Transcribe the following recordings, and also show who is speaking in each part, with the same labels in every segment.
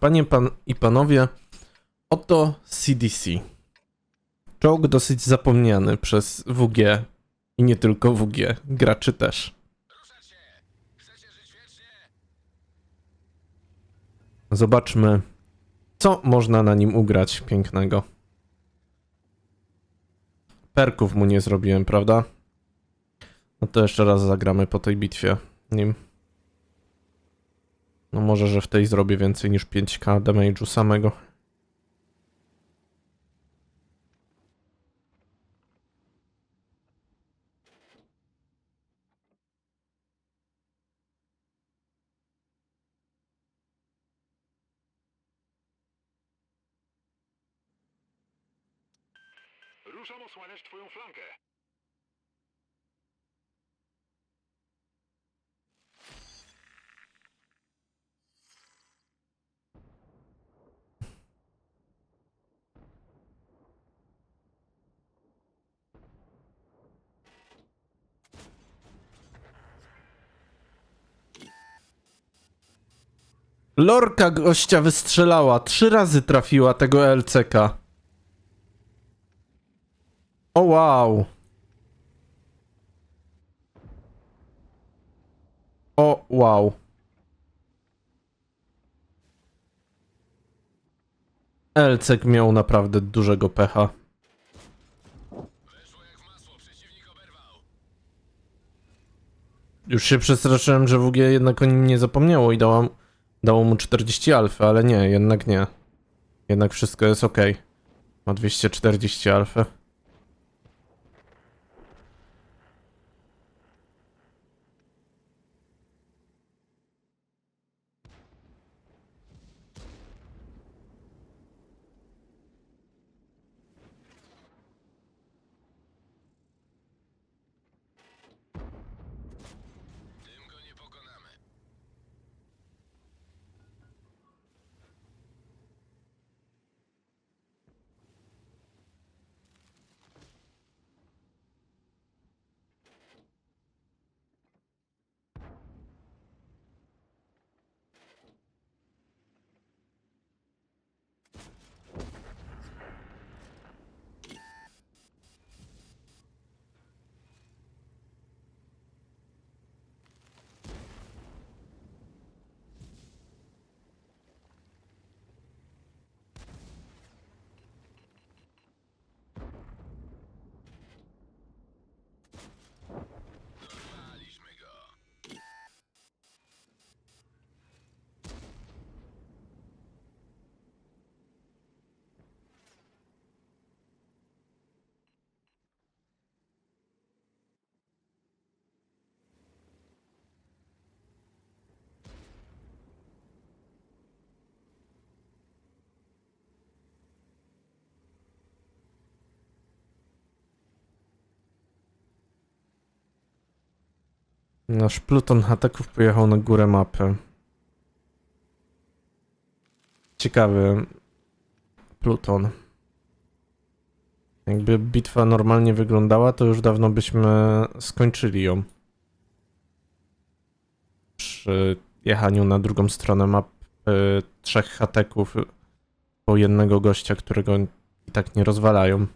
Speaker 1: Panie pan i panowie, oto CDC. Czołg dosyć zapomniany przez WG i nie tylko WG, graczy też. Zobaczmy, co można na nim ugrać pięknego. Perków mu nie zrobiłem, prawda? No to jeszcze raz zagramy po tej bitwie nim. No może, że w tej zrobię więcej niż 5k damage'u samego.
Speaker 2: Ruszam osłaniać twoją flankę.
Speaker 1: Lorka gościa wystrzelała, trzy razy trafiła tego LCK. O wow. O wow. Elcek miał naprawdę dużego pecha. Już się przestraszyłem, że WG jednak o nim nie zapomniało i dało, dało mu 40 alfy, ale nie, jednak nie. Jednak wszystko jest ok. Ma 240 alfy. Nasz pluton hateków pojechał na górę mapy. Ciekawy pluton. Jakby bitwa normalnie wyglądała, to już dawno byśmy skończyli ją. Przy jechaniu na drugą stronę mapy trzech hateków po jednego gościa, którego i tak nie rozwalają.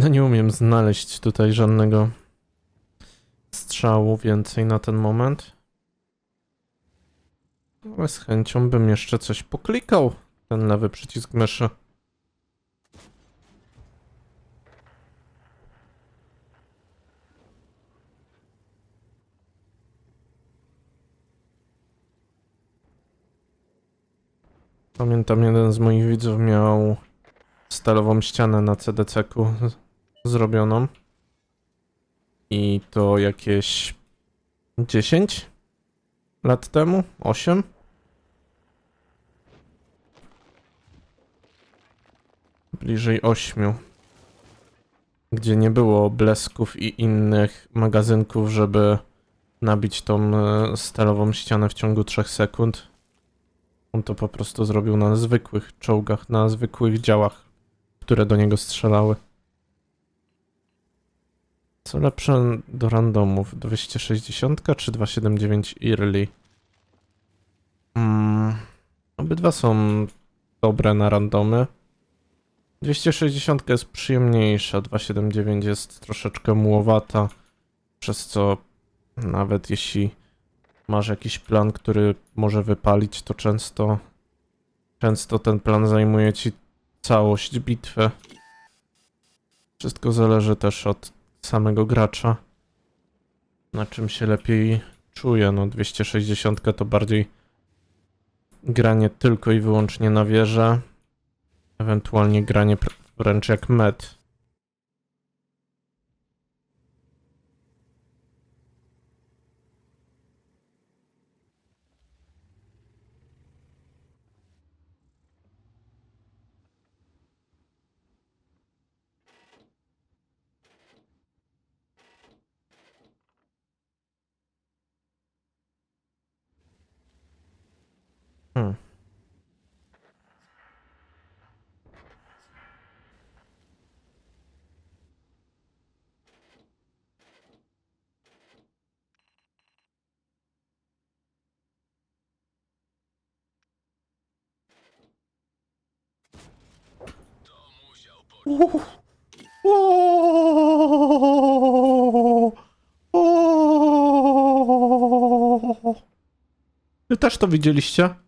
Speaker 1: No nie umiem znaleźć tutaj żadnego strzału więcej na ten moment. Ale z chęcią bym jeszcze coś poklikał. Ten lewy przycisk myszy. Pamiętam, jeden z moich widzów miał stalową ścianę na CDC-ku zrobioną. I to jakieś 10 lat temu? 8? Bliżej 8. Gdzie nie było blesków i innych magazynków, żeby nabić tą e, stalową ścianę w ciągu 3 sekund. On to po prostu zrobił na zwykłych czołgach, na zwykłych działach, które do niego strzelały. Co lepsze do randomów? 260 czy 279 Early? Mm, obydwa są dobre na randomy. 260 jest przyjemniejsza, 279 jest troszeczkę mułowata, przez co nawet jeśli masz jakiś plan, który może wypalić, to często często ten plan zajmuje ci całość bitwy. Wszystko zależy też od samego gracza. Na czym się lepiej czuje. No 260 to bardziej granie tylko i wyłącznie na wieżę. Ewentualnie granie wręcz jak med. Hmm. Wy też to widzieliście?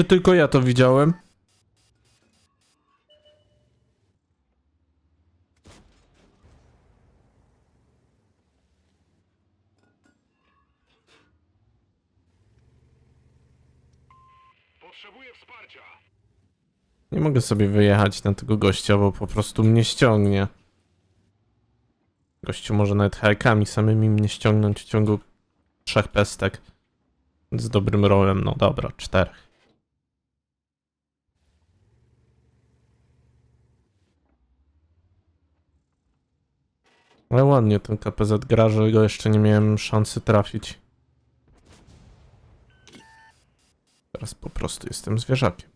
Speaker 1: Czy tylko ja to widziałem?
Speaker 2: Potrzebuję wsparcia.
Speaker 1: Nie mogę sobie wyjechać na tego gościa, bo po prostu mnie ściągnie. Gościu może nawet hajkami samymi mnie ściągnąć w ciągu trzech pestek. Z dobrym rolem, no dobra, czterech. Ale ładnie ten KPZ gra, że go jeszcze nie miałem szansy trafić. Teraz po prostu jestem zwierzakiem.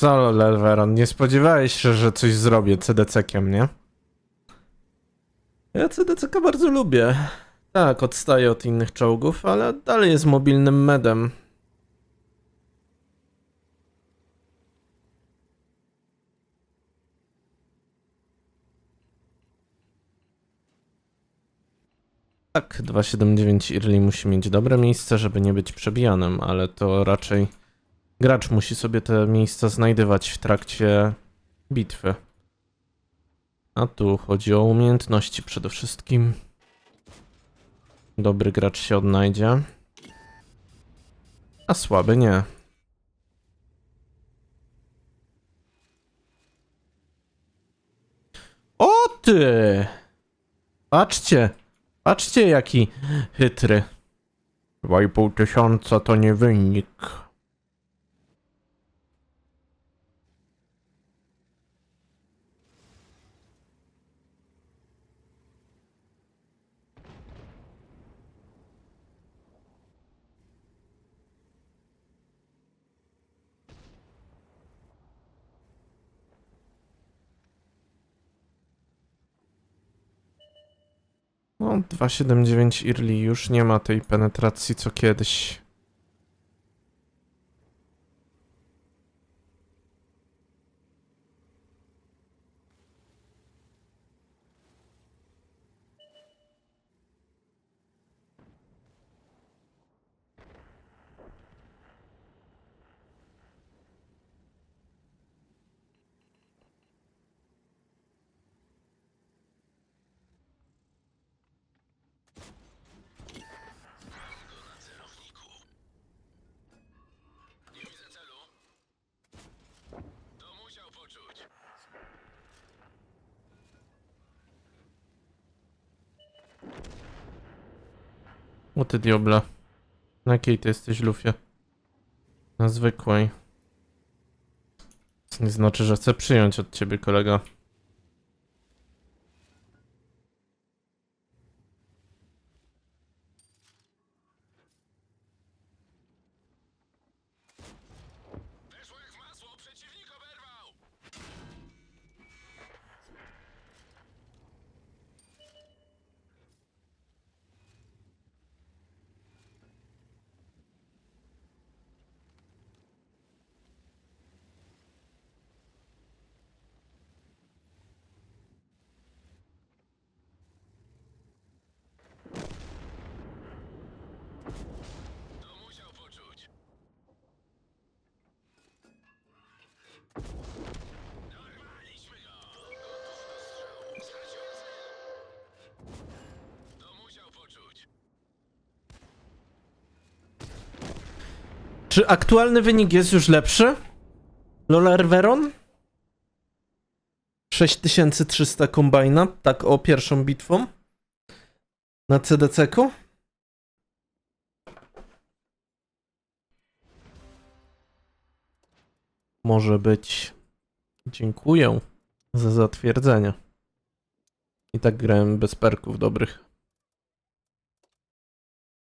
Speaker 1: Co, Leveron, nie spodziewałeś się, że coś zrobię CDC-kiem, nie? Ja CDC bardzo lubię. Tak, odstaję od innych czołgów, ale dalej jest mobilnym medem. Tak, 279 Early musi mieć dobre miejsce, żeby nie być przebijanym, ale to raczej Gracz musi sobie te miejsca znajdywać w trakcie bitwy. A tu chodzi o umiejętności przede wszystkim. Dobry gracz się odnajdzie. A słaby nie. O ty! Patrzcie! Patrzcie jaki chytry. 2,5 tysiąca to nie wynik. No, 279 Irli już nie ma tej penetracji co kiedyś. O ty diobla. Na jakiej ty jesteś lufie? Na zwykłej. Co nie znaczy, że chcę przyjąć od ciebie kolega. Czy aktualny wynik jest już lepszy? Lolar Veron? 6300 kombajna, tak o pierwszą bitwą. Na CDC-ku? Może być. Dziękuję za zatwierdzenie. I tak grałem bez perków dobrych.